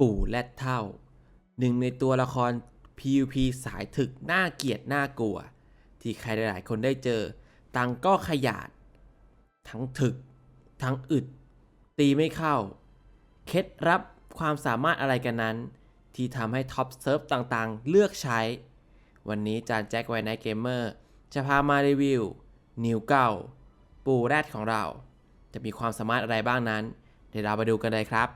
ปู่แรดเท่า หนึ่งในตัวละคร PUP สายถึกน่าเกลียดน่ากลัว ที่ใครหลาย ๆ คนได้เจอตังก็ขยาด ทั้งถึก ทั้งอึด ตีไม่เข้า เคล็ดรับความสามารถอะไรกันนั้น ที่ทำให้ท็อปเซิร์ฟต่างๆ เลือกใช้ วันนี้จานแจ็คไวไนเกมเมอร์จะพามารีวิว นิวเก้าปูแรดของเรา จะมีความสามารถอะไรบ้างนั้น เดี๋ยวเราไปดูกันเลยครับ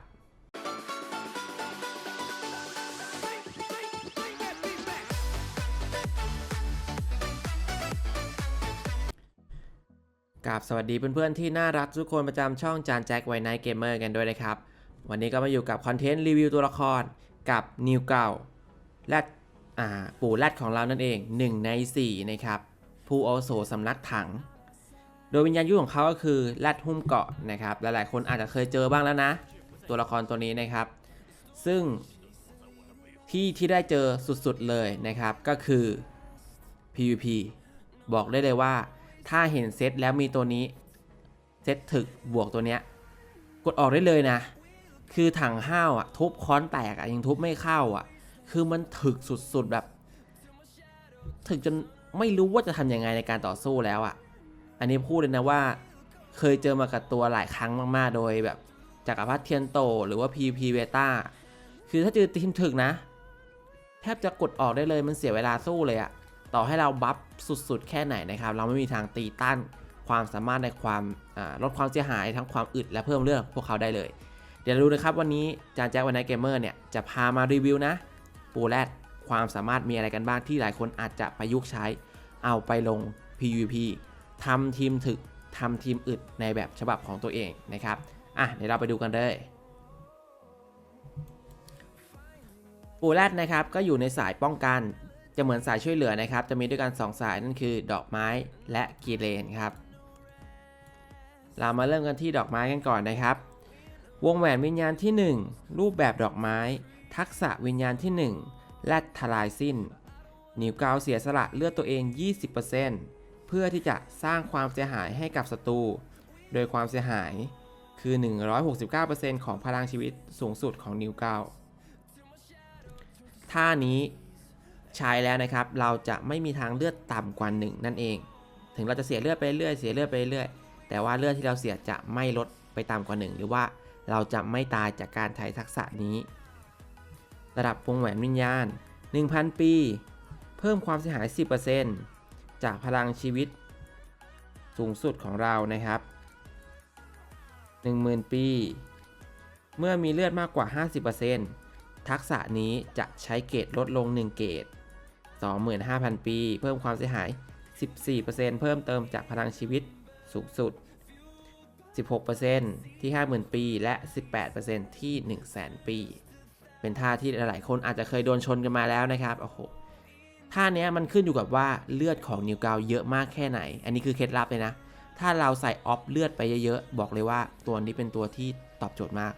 กับสวัสดีเพื่อนๆที่น่ารักทุกคนประจำช่องจานแจ็คไวไนเกมเมอร์กันด้วยนะครับ วันนี้ก็มาอยู่กับคอนเทนต์รีวิวตัวละครกับนิวเก่าและอ่าปู่แรดของเรานั่นเอง 1 ใน 4 นะครับ ผู้อาวุโสสำนักถัง โดยวิญญาณยุทธของเขาก็คือแรดหุ้มเกาะนะครับหลายๆคนอาจจะเคยเจอบ้างแล้วนะ ตัวละครตัวนี้นะครับ ซึ่งที่ที่ได้เจอสุดๆเลยนะครับก็คือ PVP บอกได้เลยว่า ถ้าเห็นเซตแล้วมีตัวนี้ เซตถึกบวกตัวเนี้ย กดออกได้เลยนะ คือถังห้าวอะทุบค้อนแตกอะยังทุบไม่เข้าอะคือมันถึกสุดๆแบบ ถึกจนไม่รู้ว่าจะทำยังไงในการต่อสู้แล้วอะอันนี้พูดเลยนะว่า เคยเจอมากับตัวหลายครั้งมากๆ โดยแบบจากรพัฒเทียนโต หรือว่า PP เบต้าคือถ้าเจอทีมถึกนะ แทบจะกดออกได้เลยมันเสียเวลาสู้เลยอะ ต่อให้เราบัฟสุดๆ แค่ไหนนะครับ เราไม่มีทางตีต้านความสามารถในความลดความเสียหายทั้งความอึดและเพิ่มเลือดพวกเขาได้เลย เดี๋ยวเราดูนะครับวันนี้จานแจ็ควันไนเกมเมอร์เนี่ยจะพามารีวิวนะปูแรดความสามารถมีอะไรกันบ้างที่หลายคนอาจจะประยุกต์ใช้เอาไปลง PVP ทำทีมถึกทำทีมอึดในแบบฉบับของตัวเองนะครับอะเดี๋ยวเราไปดูกันเลยปูแรดนะครับก็อยู่ในสายป้องกัน จะเหมือนสายช่วยเหลือนะครับ จะมีด้วยกัน 2 สายนั่นคือดอกไม้และกีเลนครับ เรามาเริ่มกันที่ดอกไม้กันก่อนนะครับ วงแหวนวิญญาณที่ 1 รูปแบบดอกไม้ ทักษะวิญญาณที่ 1 แลดทลายสิ้น นิวกาวเสียสละเลือดตัวเอง 20%เพื่อที่จะสร้างความเสียหายให้กับศัตรู โดยความเสียหายคือ 169%ของพลังชีวิตสูงสุดของนิวกาวท่านี้ ใช้แล้วนะครับ เราจะไม่มีทางเลือดต่ำกว่า 1 นั่นเอง ถึงเราจะเสียเลือดไปเรื่อยเสียเลือดไปเรื่อยแต่ว่าเลือดที่เราเสียจะไม่ลดไปต่ำกว่า 1 หรือว่าเราจะไม่ตายจากการใช้ทักษะนี้ ระดับวงแหวนวิญญาณ 1,000 ปี เพิ่มความเสียหาย 10%จากพลังชีวิต สูงสุดของเรานะครับ 10,000 ปี เมื่อมีเลือดมากกว่า 50%ทักษะนี้จะใช้เกรดลดลง 1 เกรด 25,000 ปี เพิ่มความเสียหาย 14%เพิ่มเติมจากพลังชีวิตสูงสุด 16%ที่ 50,000 ปี และ 18%ที่ 100,000 ปี เป็นท่าที่หลายๆ คนอาจจะเคยโดนชนกันมาแล้วนะครับ โอ้โห ท่านี้มันขึ้นอยู่กับว่าเลือดของนิวกาวเยอะมากแค่ไหน อันนี้คือเคล็ดลับเลยนะ ถ้าเราใส่ออฟเลือดไปเยอะๆ บอกเลยว่าตัวนี้เป็นตัวที่ตอบโจทย์มาก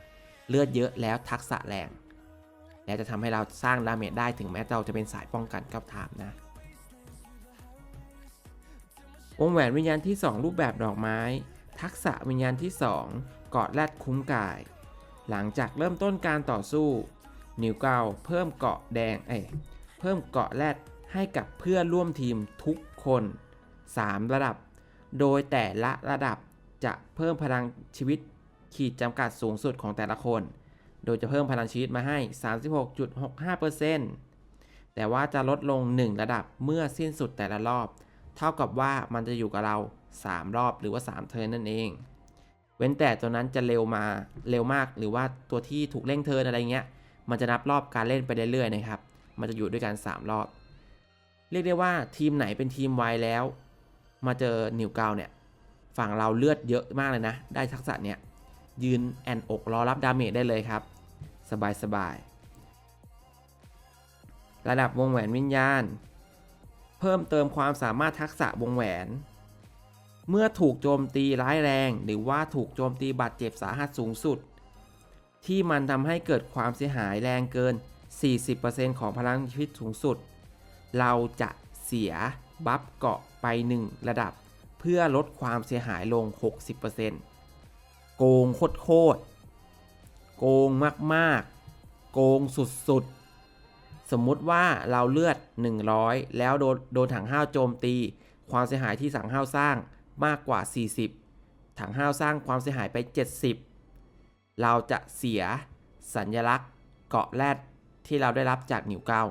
เลือดเยอะแล้วทักษะแรง และจะทำให้เราสร้างดาเมจได้ถึงแม้เราจะเป็นสายป้องกันกับถามนะวงแหวนวิญญาณที่ 2 รูปแบบดอกไม้ ทักษะวิญญาณที่2เกาะแรดคุ้มกาย หลังจากเริ่มต้นการต่อสู้ นิวเกาเพิ่มเกาะแดงเอ้เพิ่มเกาะแรดให้กับเพื่อนร่วมทีมทุกคน 3 ระดับ โดยแต่ละระดับจะเพิ่มพลังชีวิตขีดจำกัดสูงสุดของแต่ละคน โดยจะเพิ่มพลังชีวิตมาให้ 36.65%แต่ว่าจะลดลง 1 ระดับเมื่อสิ้นสุดแต่ละรอบ เท่ากับว่ามันจะอยู่กับเรา 3 รอบหรือว่า 3 เทิร์นนั่นเอง เว้นแต่ตัวนั้นจะเร็วมาเร็วมากหรือว่าตัวที่ถูกเร่งเทิร์นอะไรเงี้ย มันจะนับรอบการเล่นไปเรื่อยๆนะครับ มันจะอยู่ด้วยกัน 3 รอบ เรียกได้ว่าทีมไหนเป็นทีมไวแล้ว มาเจอนิวกาวเนี่ย ฝั่งเราเลือดเยอะมากเลยนะ ได้ทักษะเนี่ยยืนแอนอกรอรับดาเมจได้เลยครับ สบายๆ ระดับวงแหวนวิญญาณ เพิ่มเติมความสามารถทักษะวงแหวน เมื่อถูกโจมตีร้ายแรง หรือว่าถูกโจมตีบาดเจ็บสาหัสสูงสุด ที่มันทำให้เกิดความเสียหายแรงเกิน 40%ของพลังชีวิตสูงสุด เราจะเสียบัฟเกาะไป 1 ระดับ เพื่อลดความเสียหายลง 60%โกงโคตร โกงมากโกงสุดๆ สมมุติว่าเราเลือด 100 แล้วโดนโดนถังห้าวโจมตี ความเสียหายที่ถังห้าวสร้างมากกว่า 40 ถังห้าวสร้างความเสียหายไป 70 เราจะเสียสัญลักษณ์เกาะแรดที่เราได้รับจากหนิวเก้า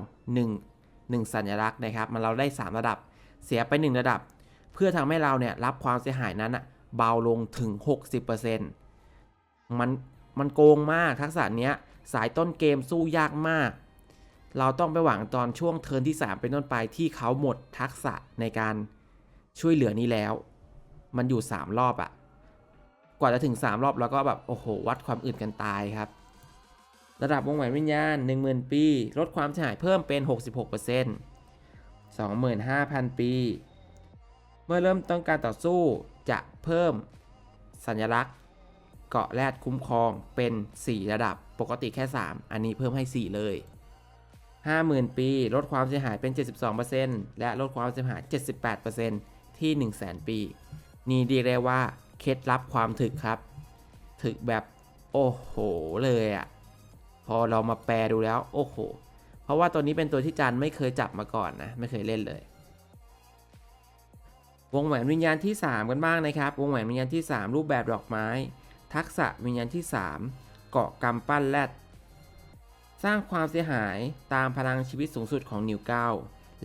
1 1สัญลักษณ์นะครับ มันเราได้ 3 ระดับ เสียไป 1 ระดับ เพื่อทำให้เราเนี่ยรับความเสียหายนั้นอะเบาลงถึง 60%มัน มันโกงมากทักษะเนี้ยสายต้นเกมสู้ยากมาก เราต้องไปหวังตอนช่วงเทิร์นที่ 3 เป็นต้นไปที่เขาหมดทักษะในการช่วยเหลือนี้แล้ว มันอยู่ 3 รอบอะกว่าจะถึง 3 รอบแล้วก็แบบโอ้โห วัดความอึดกันตายครับ ระดับวงแหวนวิญญาณ 10,000 ปี ลดความเสียหายเพิ่มเป็น 66% 25,000 ปี เมื่อเริ่มต้นการต่อสู้จะเพิ่มสัญลักษณ์ เกาะแรดคุ้มครองเป็น 4 ระดับ ปกติแค่ 3 อันนี้เพิ่มให้ 4 เลย 50,000 ปี ลดความเสียหายเป็น 72%และลดความเสียหาย 78%ที่ 100,000 ปี นี่เรียกได้ว่าเคล็ดลับความถึกครับ ถึกแบบโอ้โหเลยอะ่ะ พอเรามาแปลดูแล้วโอ้โห เพราะว่าตัวนี้เป็นตัวที่จันไม่เคยจับมาก่อนนะ ไม่เคยเล่นเลยวงแหวนวิญญาณที่ 3 กันบ้างนะครับ วงแหวนวิญญาณที่ 3 รูปแบบดอกไม้ ทักษะวิญญาณที่ 3 เกาะกำปั้นแรดสร้างความเสียหายตามพลังชีวิตสูงสุดของนิวเก้า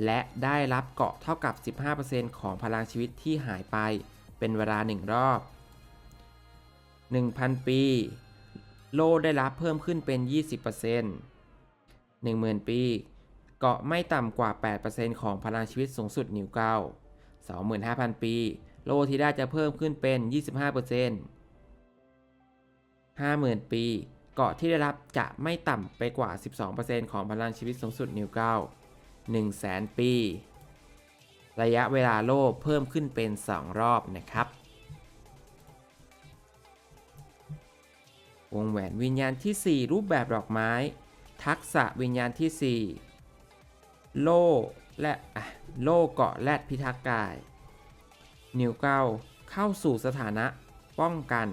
และได้รับเกาะเท่ากับ 15%ของพลังชีวิตที่หายไป เป็นเวลา 1 รอบ 1,000 ปี โลได้รับเพิ่มขึ้นเป็น 20% 10,000 ปี เกาะไม่ต่ำกว่า 8%ของพลังชีวิตสูงสุดนิวเก้า25,000 ปี โลที่ได้จะเพิ่มขึ้นเป็น 25% 50,000 ปี เกาะที่ได้รับจะไม่ต่ำไปกว่า 12%ของพลังชีวิตสูงสุดนิวเก้า100,000 ปี ระยะเวลาโล่เพิ่มขึ้นเป็น 2 รอบนะครับ วงแหวนวิญญาณที่ 4 รูปแบบดอกไม้ ทักษะวิญญาณที่ 4 โล่และอะโล่เกาะแรดพิทักษ์กาย นิวเกาเข้าสู่สถานะป้องกัน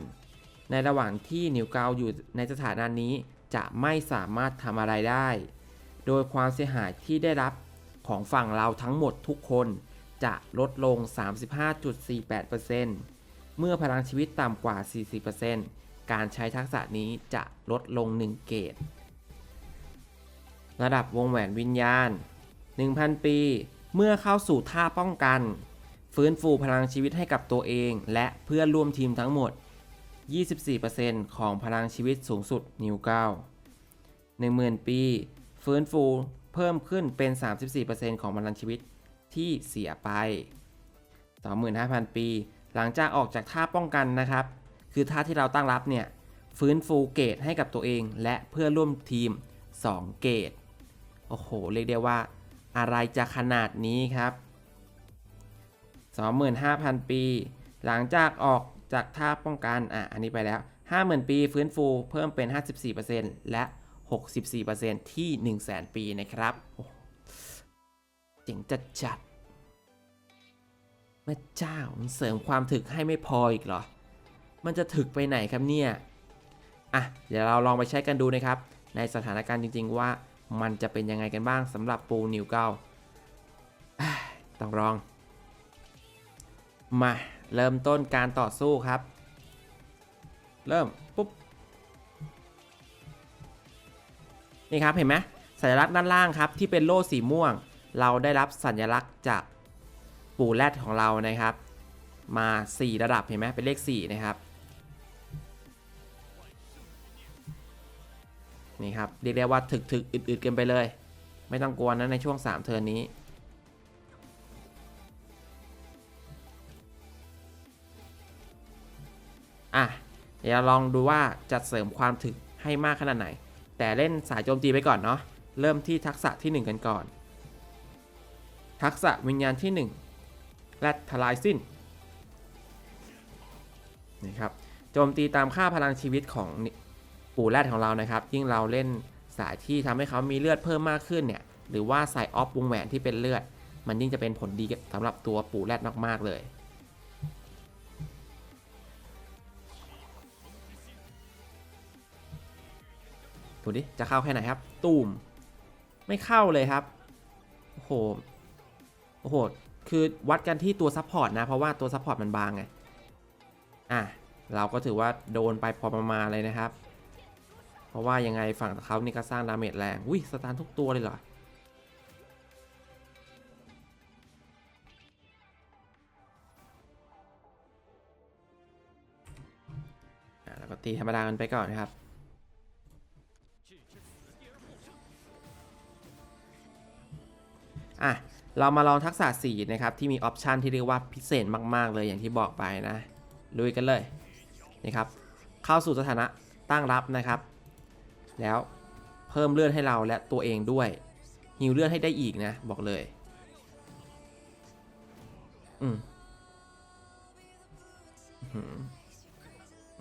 ในระหว่างที่นิวเกาอยู่ในสถานะนี้จะไม่สามารถทำอะไรได้ โดยความเสียหายที่ได้รับของฝั่งเราทั้งหมดทุกคนจะลดลง 35.48%เมื่อพลังชีวิตต่ำกว่า 40%การใช้ทักษะนี้จะลดลง 1 เกตระดับวงแหวนวิญญาณ 1,000 ปี เมื่อเข้าสู่ท่าป้องกัน ฟื้นฟูพลังชีวิตให้กับตัวเองและเพื่อนร่วมทีมทั้งหมด 24%ของพลังชีวิตสูงสุดนิวเก้า10,000 ปี ฟื้นฟูเพิ่มขึ้นเป็น 34%ของพลังชีวิตที่เสียไป 25,000 ปี หลังจากออกจากท่าป้องกันนะครับ คือท่าที่เราตั้งรับเนี่ย ฟื้นฟูเกตให้กับตัวเองและเพื่อร่วมทีม 2 เกต โอ้โห เรียกได้ว่า อะไรจะขนาดนี้ครับ 25,000 ปี หลังจากออก จากท่าป้องกันอะอันนี้ไปแล้ว 50,000 ปีฟื้นฟูเพิ่มเป็น 54%และ 64%ที่ 100,000 ปีนะครับเจ๋งจัดจัดแม่เจ้ามันเสริมความถึกให้ไม่พออีกเหรอ มันจะถึกไปไหนครับเนี่ย อะ เดี๋ยวเราลองไปใช้กันดูนะครับ ในสถานการณ์จริง ๆ ว่ามันจะเป็นยังไงกันบ้างสำหรับปูนิวเก้าอะต้องลอง มา เริ่มต้นการต่อสู้ครับ เริ่ม ปุ๊บ นี่ครับเห็นไหมสัญลักษณ์ด้านล่างครับ ที่เป็นโล่สีม่วง เราได้รับสัญลักษณ์จากปู่แรดของเรานะครับ มา 4 ระดับเห็นไหมเป็นเลข 4 นะครับนี่ครับเรียกได้ว่าถึกถึกอึดอึดกันไปเลย ไม่ต้องกลัวนะในช่วง 3 เทิร์นนี้ เดี๋ยวลองดูว่าจะเสริมความถึกให้มากขนาดไหน แต่เล่นสายโจมตีไปก่อนเนาะ เริ่มที่ทักษะที่ 1 กันก่อน ทักษะวิญญาณที่ 1แรดทลายสิ้นนี่ครับ โจมตีตามค่าพลังชีวิตของปู่แรดของเรานะครับ ยิ่งเราเล่นสายที่ทำให้เขามีเลือดเพิ่มมากขึ้นเนี่ย หรือว่าสายออฟวงแหวนที่เป็นเลือด มันยิ่งจะเป็นผลดีสำหรับตัวปู่แรดมากๆเลย ดูดิ จะเข้าแค่ไหนครับ ตูม ไม่เข้าเลยครับ โอ้โห โอ้โห คือวัดกันที่ตัวซัพพอร์ตนะ เพราะว่าตัวซัพพอร์ตมันบางไง อะ เราก็ถือว่าโดนไปพอประมาณเลยนะครับ เพราะว่ายังไงฝั่งเขานี่ก็สร้างดาเมจแรง อุ้ยสตาร์ทุกตัวเลยเหรออะแล้วก็ตีธรรมดากันไปก่อนนะครับ อะเรามาลองทักษะ4นะครับที่มีออปชันที่เรียกว่าพิเศษมากๆ เลยอย่างที่บอกไปนะลุยกันเลยนะครับเข้าสู่สถานะตั้งรับนะครับ แล้วเพิ่มเลือดให้เราและตัวเองด้วยฮิวเลือดให้ได้อีกนะบอกเลยอืมอื้อหือ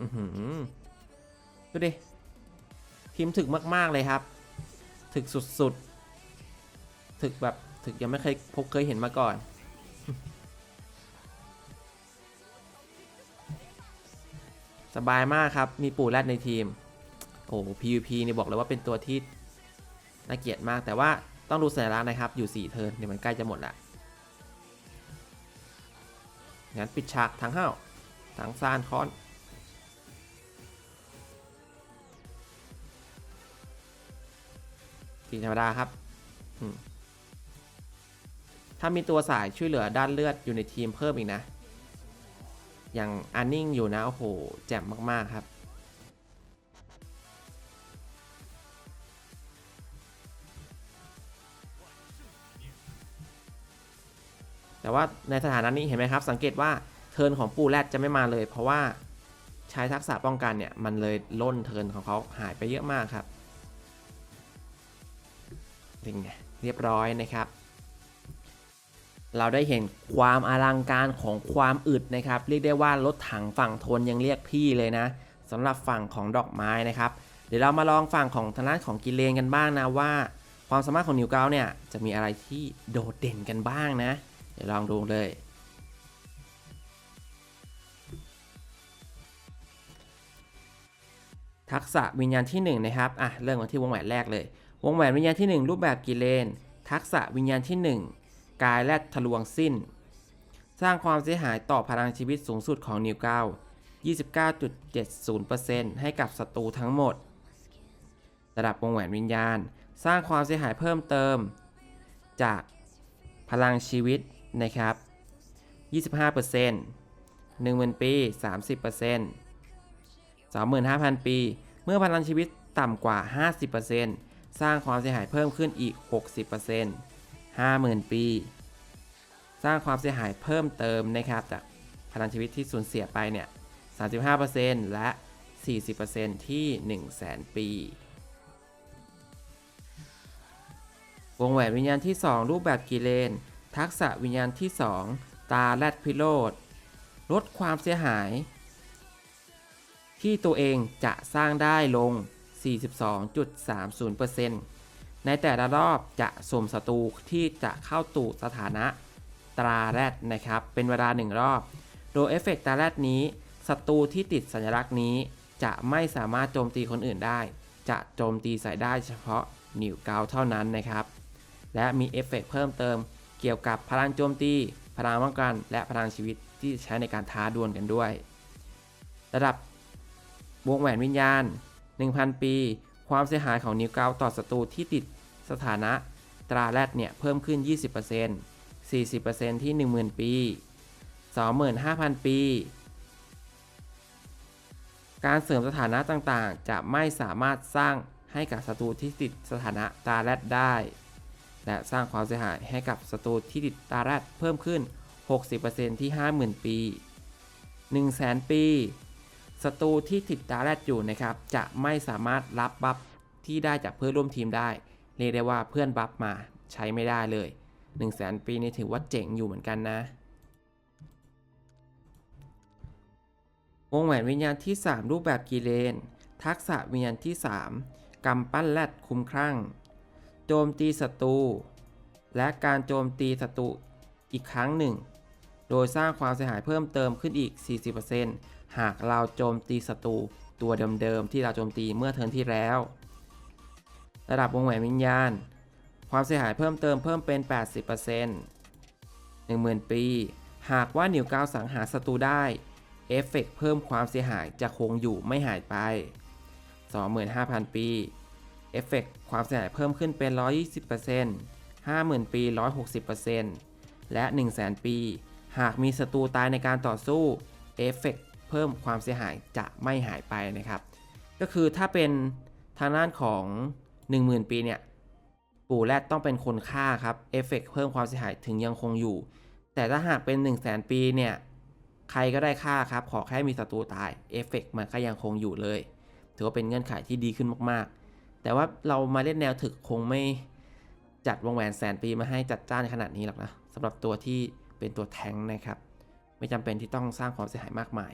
อือหือดูดิทีมถึกมากๆเลยครับ ถึกสุดๆ ถึกแบบ ถึกยังไม่เคยพบเคยเห็นมาก่อน สบายมากครับ มีปู่แรดในทีม โอ้ PVP นี่บอกเลยว่าเป็นตัวที่น่าเกลียดมาก แต่ว่าต้องดูสัญลักษณ์นะครับ อยู่ 4 เทิร์นเดี๋ยวมันใกล้จะหมดละงั้นปิดฉากทั้งห้าวทั้งซานคอนสีธรรมดาครับ อืม ถ้ามีตัวสายช่วยเหลือด้านเลือดอยู่ในทีมเพิ่มอีกนะ อย่างอันนิ่งอยู่นะ โอ้โห แจ่มมาก ๆ ครับ แต่ว่าในสถานะนี้เห็นไหมครับ สังเกตว่าเทินของปูแรดจะไม่มาเลย เพราะว่าใช้ทักษะป้องกันเนี่ย มันเลยล่นเทินของเขาหายไปเยอะมากครับเป็นไงเรียบร้อยนะครับ เราได้เห็นความอลังการของความอึดนะครับ เรียกได้ว่ารถถังฝั่งทนยังเรียกพี่เลยนะสำหรับฝั่งของดอกไม้นะครับ เดี๋ยวเรามาลองฝั่งของทางด้านของกิเลนกันบ้างนะว่า ความสามารถของนิวเกาเนี่ยจะมีอะไรที่โดดเด่นกันบ้างนะ เดี๋ยวลองดูเลยทักษะวิญญาณที่1นะครับ อะ เริ่มกันที่วงแหวนแรกเลย วงแหวนวิญญาณที่ 1 รูปแบบกิเลน ทักษะวิญญาณที่ 1 กายแลดทะลวงสิ้น สร้างความเสียหายต่อพลังชีวิตสูงสุดของนิวเกา29.70%ให้กับศัตรูทั้งหมด ระดับวงแหวนวิญญาณ สร้างความเสียหายเพิ่มเติม จากพลังชีวิตนะครับ 25% 10,000 ปี 30% 25,000 ปี เมื่อพลังชีวิตต่ำกว่า 50%สร้างความเสียหายเพิ่มขึ้นอีก 60% 50,000 ปี สร้างความเสียหายเพิ่มเติมนะครับจากพลังชีวิตที่สูญเสียไปเนี่ย35%และ 40%ที่ 100,000 ปี วงแหวนวิญญาณที่ 2 รูปแบบกิเลน ทักษะวิญญาณที่ 2 ตาแรดพิโรธลดความเสียหาย ที่ตัวเองจะสร้างได้ลง 42.30% ในแต่ละรอบจะสุ่มศัตรูที่จะเข้าตู่สถานะตราแรดนะครับ เป็นเวลา 1 รอบ โดยเอฟเฟกต์ตราแรดนี้ศัตรูที่ติดสัญลักษณ์นี้ จะไม่สามารถโจมตีคนอื่นได้ จะโจมตีใส่ได้เฉพาะนิวเกาเท่านั้นนะครับ และมีเอฟเฟกต์เพิ่มเติม เกี่ยวกับพลังโจมตี พลังป้องกัน และพลังชีวิตที่ใช้ในการท้าดวลกันด้วย ระดับวงแหวนวิญญาณ 1,000 ปี ความเสียหายของนิวเกาต่อศัตรูที่ติด สถานะตราแรดเนี่ยเพิ่มขึ้น 20% 40%ที่ 10,000 ปี 25,000 ปี การเสริมสถานะต่างๆ จะไม่สามารถสร้างให้กับศัตรูที่ติดสถานะตาแรดได้ และสร้างความเสียหายให้กับศัตรูที่ติดตาแรดเพิ่มขึ้น 60%ที่ 50,000 ปี 100,000 ปีศัตรูที่ติดตาแรดอยู่นะครับ จะไม่สามารถรับบัฟที่ได้จากเพื่อนร่วมทีมได้ เรียกได้ว่าเพื่อนบัฟมาใช้ไม่ได้เลย 100,000ปีนี่ถือว่าเจ๋งอยู่เหมือนกันนะ วงแหวนวิญญาณที่ 3 รูปแบบกิเลน ทักษะวิญญาณที่ 3กำปั้นแรดคุ้มครั่ง โจมตีศัตรูและการโจมตีศัตรูอีกครั้งหนึ่ง โดยสร้างความเสียหายเพิ่มเติมขึ้นอีก 40%หากเราโจมตีศัตรูตัวเดิมๆที่เราโจมตีเมื่อเทิร์นที่แล้ว ระดับวงแหวนวิญญาณ ความเสียหายเพิ่มเติมเพิ่มเป็น 80% 10,000 ปี หากว่านิวกาวสังหารศัตรูได้ เอฟเฟกต์เพิ่มความเสียหายจะคงอยู่ไม่หายไป 25,000 ปี เอฟเฟกต์ความเสียหายเพิ่มขึ้นเป็น 120% 50,000 ปี 160%และ 100,000 ปี หากมีศัตรูตายในการต่อสู้ เอฟเฟกต์เพิ่มความเสียหายจะไม่หายไปนะครับ ก็คือถ้าเป็นทางด้านของ 10,000 ปีเนี่ย ปู่แรดต้องเป็นคนฆ่าครับ เอฟเฟกต์เพิ่มความเสียหายถึงยังคงอยู่ แต่ถ้าหากเป็น 1 0 0 0 0แปีเนี่ย ใครก็ได้ฆ่าครับ ขอแค่มีศัตรูตาย เอฟเฟกต์มันก็ยังคงอยู่เลย ถือว่าเป็นเงื่อนไขที่ดีขึ้นมากๆ แต่ว่าเรามาเล่นแนวถึกคงไม่จัดวงแหวนแสนปีมาให้จัดจ้านขนาดนี้หรอกนะสำหรับตัวที่เป็นตัวแทงนะครับ ไม่จำเป็นที่ต้องสร้างความเสียหายมากมาย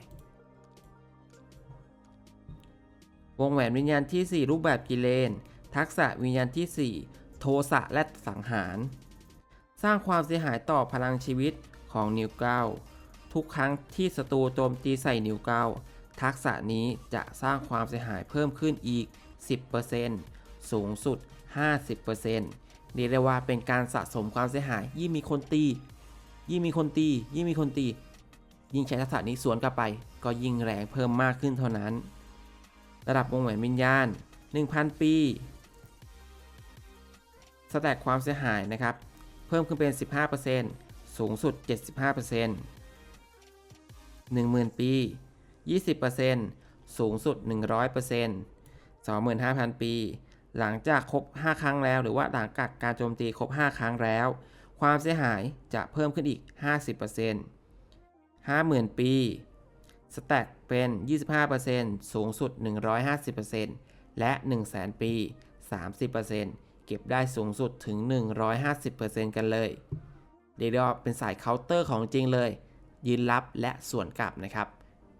วงแหวนวิญญาณที่ 4 รูปแบบกิเลน ทักษะวิญญาณที่ 4 โทสะและสังหาร สร้างความเสียหายต่อพลังชีวิตของนิวเก้าทุกครั้งที่ศัตรูโจมตีใส่นิวเก้าทักษะนี้จะสร้างความเสียหายเพิ่มขึ้นอีก 10%สูงสุด 50%เรียกได้ว่าเป็นการสะสมความเสียหาย ยิ่งมีคนตี ยิ่งมีคนตี ยิ่งมีคนตี ยิ่งใช้ทักษะนี้สวนกลับไป ก็ยิ่งแรงเพิ่มมากขึ้นเท่านั้น ระดับวงแหวนวิญญาณ 1,000 ปี สแต็กความเสียหายนะครับ เพิ่มขึ้นเป็น 15%สูงสุด 75% 10,000 ปี 20%สูงสุด 100% 25,000 ปี หลังจากครบ 5 ครั้งแล้ว หรือว่าหลังจากการโจมตีครบ 5 ครั้งแล้ว ความเสียหายจะเพิ่มขึ้นอีก 50% 50,000 ปี สแต็กเป็น 25%สูงสุด 150%และ 100,000 ปี 30% ก็บได้สูงสุดถึง 150%กันเลยเรียกได้ว่าเป็นสายเคาน์เตอร์ของจริงเลย ยืนรับและส่วนกลับนะครับ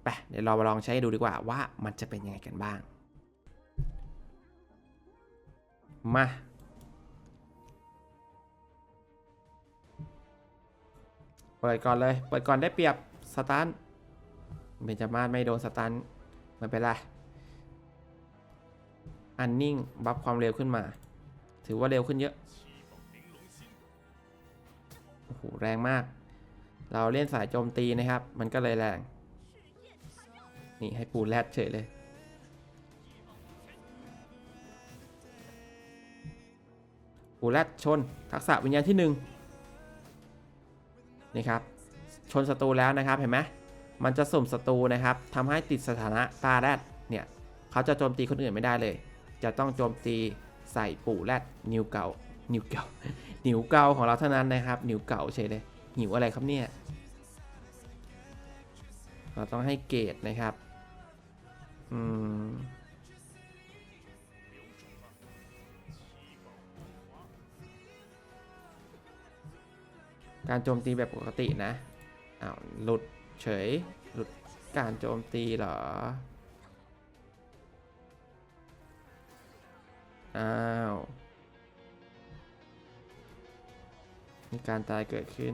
ไปเดี๋ยวเรามาลองใช้ดูดีกว่าว่ามันจะเป็นยังไงกันบ้าง มาเปิดก่อนเลย เปิดก่อนได้เปรียบสตาร์ทเบนจามาไม่โดนสตันไม่เป็นไร อันนิ่ง บัฟความเร็วขึ้นมา ถือว่าเร็วขึ้นเยอะ โอ้โห แรงมาก เราเล่นสายโจมตีนะครับ มันก็เลยแรง นี่ให้ปูแรดเฉยเลย ปูแรดชน ทักษะวิญญาณที่หนึ่งนี่ครับ ชนศัตรูแล้วนะครับ เห็นไหมมันจะสุ่มศัตรูนะครับทำให้ติดสถานะตาแรดเนี่ย เขาจะโจมตีคนอื่นไม่ได้เลย จะต้องโจมตี ใส่ปู่แรดนิ้วเก่า นิ้วเก่า นิ้วเก่าของเราเท่านั้นนะครับ นิ้วเก่าเฉยเลยหิวอะไรครับเนี่ย เราต้องให้เกรดนะครับ อืมการโจมตีแบบปกตินะ อ้าว หลุดเฉย หลุดการโจมตีเหรอ อ้าว มีการตายเกิดขึ้น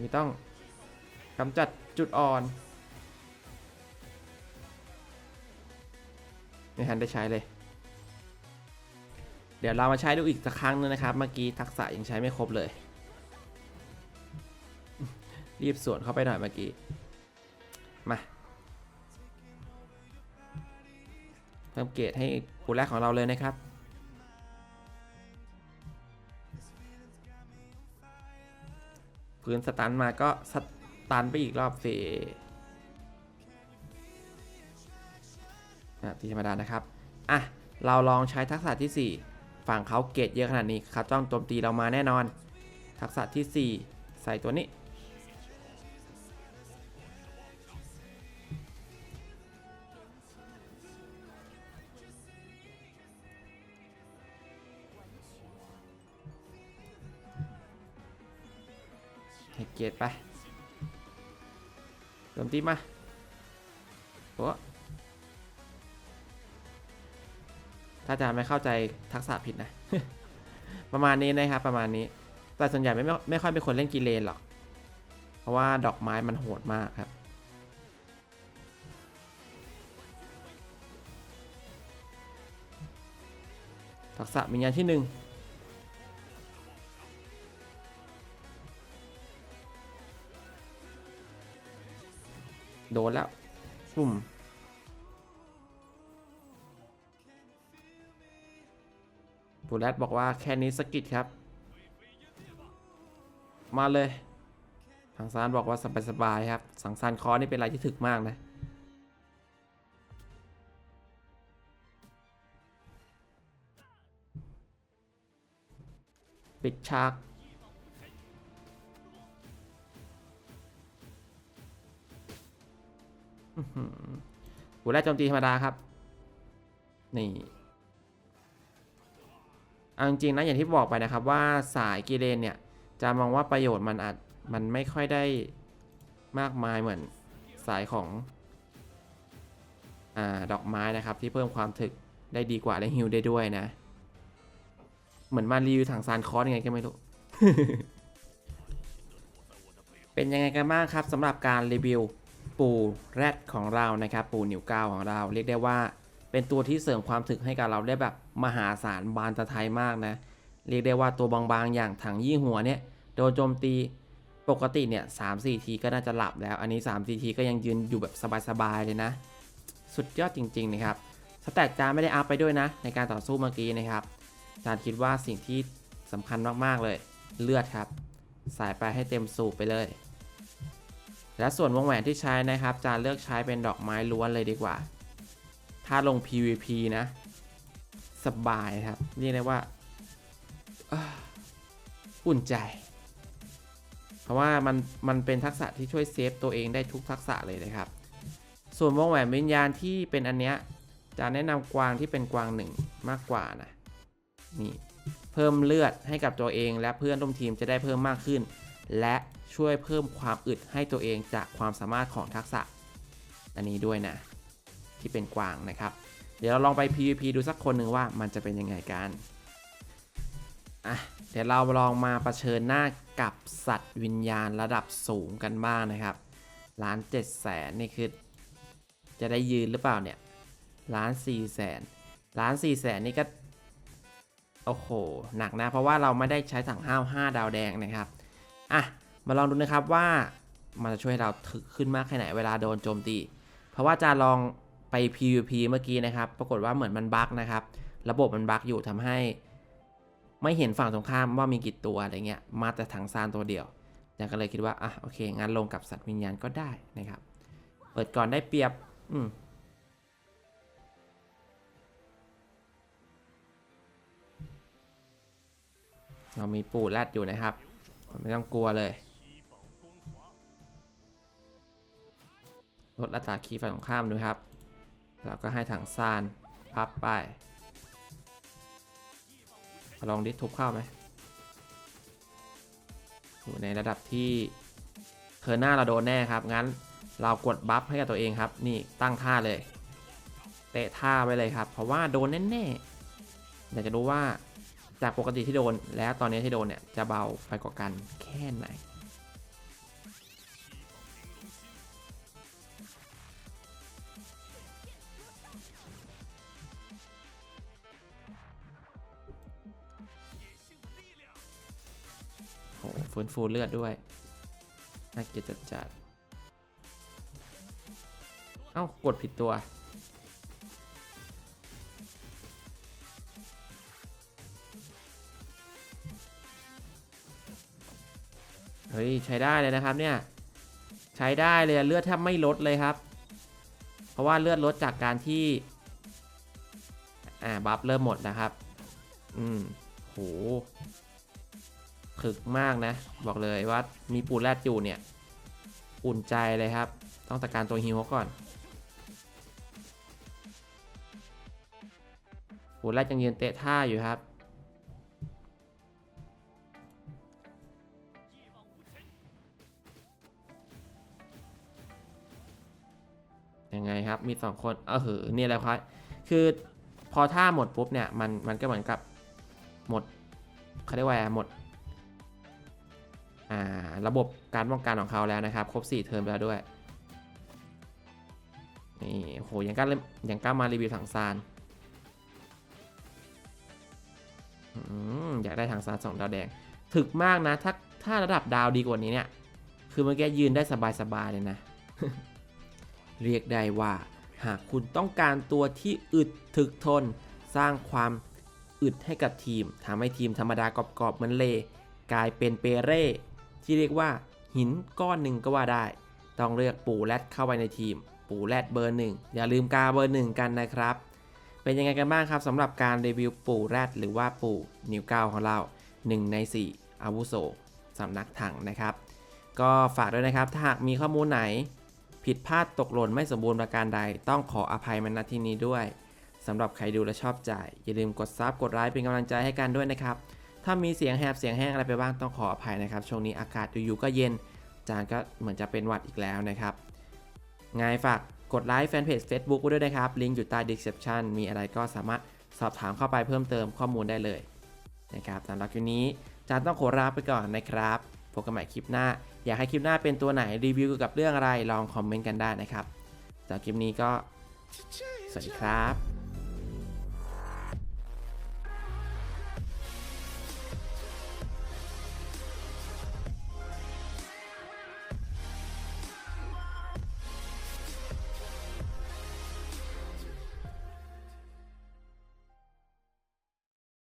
นี่ต้องกำจัดจุดอ่อนไม่ทันได้ใช้เลย เดี๋ยวเรามาใช้ดูอีกสักครั้งนึงนะครับ เมื่อกี้ทักษะยังใช้ไม่ครบเลย รีบสวนเข้าไปหน่อยเมื่อกี้ มา เพิ่มเกรดให้ผู้แรกของเราเลยนะครับ พื้นสตันมาก็สตันไปอีกรอบเฟอะที่ธรรมดานะครับ อะ เราลองใช้ทักษะที่ 4 ฝั่งเขาเกรดเยอะขนาดนี้เขาต้องโจมตีเรามาแน่นอน ทักษะที่ 4 ใส่ตัวนี้ ไปโจมตีมาโอ้ถ้าจะไม่เข้าใจทักษะผิดนะ ประมาณนี้นะครับประมาณนี้ แต่ส่วนใหญ่ไม่ไม่ไม่ค่อยเป็นคนเล่นกีเลนหรอก เพราะว่าดอกไม้มันโหดมากครับ ทักษะวิญญาณที่หนึ่ง โดนแล้วปุ่มปูแรดบอกว่าแค่นี้สกิดครับ มาเลยทางซานบอกว่าสบายๆครับ สังสารคอนี่เป็นอะไรที่ถึกมากนะปิดฉาก หัวแรกโจมตีธรรมดาครับ นี่เอาจริงๆนะอย่างที่บอกไปนะครับว่าสายกีเลนเนี่ย จะมองว่าประโยชน์มันอาจมันไม่ค่อยได้มากมายเหมือนสายของอดอกไม้นะครับ ที่เพิ่มความถึกได้ดีกว่าและฮิลได้ด้วยนะ เหมือนมารีวิวถังซานคอร์สยังไงก็ไม่รู้ เป็นยังไงกันบ้างครับสำหรับการรีวิว ปูแรดของเรานะครับ ปูนิวก้าวของเรา เรียกได้ว่า เป็นตัวที่เสริมความถึกให้กับเราได้แบบมหาศาลบานตะไทยมากนะ เรียกได้ว่าตัวบางๆ อย่างถังยี่หัวเนี่ยโดนโจมตีปกติเนี่ยสามสี่ทีก็น่าจะหลับแล้ว อันนี้3ามสี่ทีก็ยังยืนอยู่แบบสบายๆเลยนะ สุดยอดจริงๆนะครับสแตทจานไม่ได้อัพไปด้วยนะ ในการต่อสู้เมื่อกี้นะครับจานคิดว่าสิ่งที่สำคัญมากๆเลย เลือดครับใส่ไปให้เต็มสูบไปเลย และส่วนวงแหวนที่ใช้นะครับจานเลือกใช้เป็นดอกไม้ล้วนเลยดีกว่า ถ้าลง PVP นะ สบายครับเรียกได้ว่าอ่าอุ่นใจ เพราะว่ามันมันเป็นทักษะที่ช่วยเซฟตัวเองได้ทุกทักษะเลยนะครับ ส่วนวงแหวนวิญญาณที่เป็นอันเนี้ยจะแนะนำกวางที่เป็นกวางหนึ่งมากกว่านะนี่เพิ่มเลือดให้กับตัวเองและเพื่อนร่วมทีมจะได้เพิ่มมากขึ้น และช่วยเพิ่มความอึดให้ตัวเองจากความสามารถของทักษะ อันนี้ด้วยนะ ที่เป็นกวางนะครับ เดี๋ยวเราลองไป PVP ดูสักคนหนึ่งว่ามันจะเป็นยังไงกันอะเดี๋ยวเราลองมาประชิญหน้ากับสัตว์วิญญาณระดับสูงกันบ้างนะครับล้านเจ็ดแสนนี่คือ จะได้ยืนหรือเปล่าเนี่ยล้านสี่แสนล้านสี่แสนนี่ก็ โอ้โห หนักนะ เพราะว่าเราไม่ได้ใช้ถังห้าว5ดาวแดงนะครับ อะ มาลองดูนะครับว่ามันจะช่วยให้เราถึกขึ้นมากแค่ไหนเวลาโดนโจมตี เพราะว่าจะลองไป PVP เมื่อกี้นะครับ ปรากฏว่าเหมือนมันบั๊กนะครับ ระบบมันบั๊กอยู่ทำให้ ไม่เห็นฝั่งตรงข้ามว่ามีกี่ตัวอะไรเงี้ย มาแต่ถังซานตัวเดียวยังก็เลยคิดว่าอะโอเคงั้นลงกับสัตว์วิญญาณก็ได้นะครับ เปิดก่อนได้เปรียบ อืมเรามีปูแรดอยู่นะครับ ไม่ต้องกลัวเลย ลดอัตราคีย์ฝั่งตรงข้ามดูครับ แล้วก็ให้ถังซานพับไป ลองดิทุบเข้าไหมอยู่ในระดับที่เธอหน้าเราโดนแน่ครับ งั้นเรากดบัฟให้กับตัวเองครับ นี่ตั้งท่าเลย เตะท่าไว้เลยครับ เพราะว่าโดนแน่ๆอยากจะรู้ว่าจากปกติที่โดนแล้วตอนนี้ที่โดนเนี่ยจะเบาไปกว่ากันแค่ไหน นฟูเลือดด้วยน่าเกลียดจัดเอ้ากดผิดตัว เฮ้ย ใช้ได้เลยนะครับเนี่ย ใช้ได้เลยเลือดแทบไม่ลดเลยครับ เพราะว่าเลือดลดจากการที่ อ่า บัฟเริ่มหมดนะครับ อืม โห ถึกมากนะ บอกเลยว่ามีปูแรดอยู่เนี่ย อุ่นใจเลยครับ ต้องจัดการตัวฮิวก่อนปูแรดยังยืนเตะท่าอยู่ครับยังไงครับ มีสองคน เออเหอะนี่แหละครับ คือพอท่าหมดปุ๊บเนี่ย มัน มันก็เหมือนกับหมดเขาเรียกว่าหมด ระบบการป้องกันของเขาแล้วนะครับ ครบ 4 เทอมแล้วด้วย นี่โหยังกล้าเล่นยังกล้ามารีวิวถังซานอยากได้ทางซานสองดาวแดง ถึกมากนะ ถ้าถ้าระดับดาวดีกว่านี้เนี่ย คือเมื่อกี้ยืนได้สบายๆเลยนะ เรียกได้ว่า หากคุณต้องการตัวที่อึดถึกทน สร้างความอึดให้กับทีมทำให้ทีมธรรมดากรอบๆเหมือนเลกลายเป็นเปเร่ ที่เรียกว่าหินก้อนหนึ่งก็ว่าได้ ต้องเลือกปู่แรดเข้าไปในทีม ปู่แรดเบอร์หนึ่งอย่าลืมกาเบอร์หนึ่งกันนะครับ เป็นยังไงกันบ้างครับสำหรับการรีวิวปู่แรดหรือว่าปู่นิวเก้าของเรา 1 ใน 4 อาวุโสสำนักถังนะครับ ก็ฝากด้วยนะครับถ้าหากมีข้อมูลไหน ผิดพลาดตกหล่นไม่สมบูรณ์ประการใด ต้องขออภัยมาณที่นี้ด้วยสำหรับใครดูและชอบใจ อย่าลืมกดซับกดไลค์เป็นกำลังใจให้กันด้วยนะครับ ถ้ามีเสียงแหบเสียงแห้งอะไรไปบ้างต้องขออภัยนะครับ ช่วงนี้อากาศอยู่ๆก็เย็น จานก็เหมือนจะเป็นหวัดอีกแล้วนะครับไงฝากกดไลค์แฟนเพจ Facebook ไว้ด้วยนะครับ ลิงก์อยู่ใต้ description มีอะไรก็สามารถสอบถามเข้าไปเพิ่มเติมข้อมูลได้เลยนะครับสำหรับคลิปนี้จานต้องขอลาไปก่อนนะครับพบกันใหม่คลิปหน้า อยากให้คลิปหน้าเป็นตัวไหนรีวิวเกี่ยวกับเรื่องอะไรลองคอมเมนต์กันได้นะครับสำหรับคลิปนี้ก็สวัสดีครับ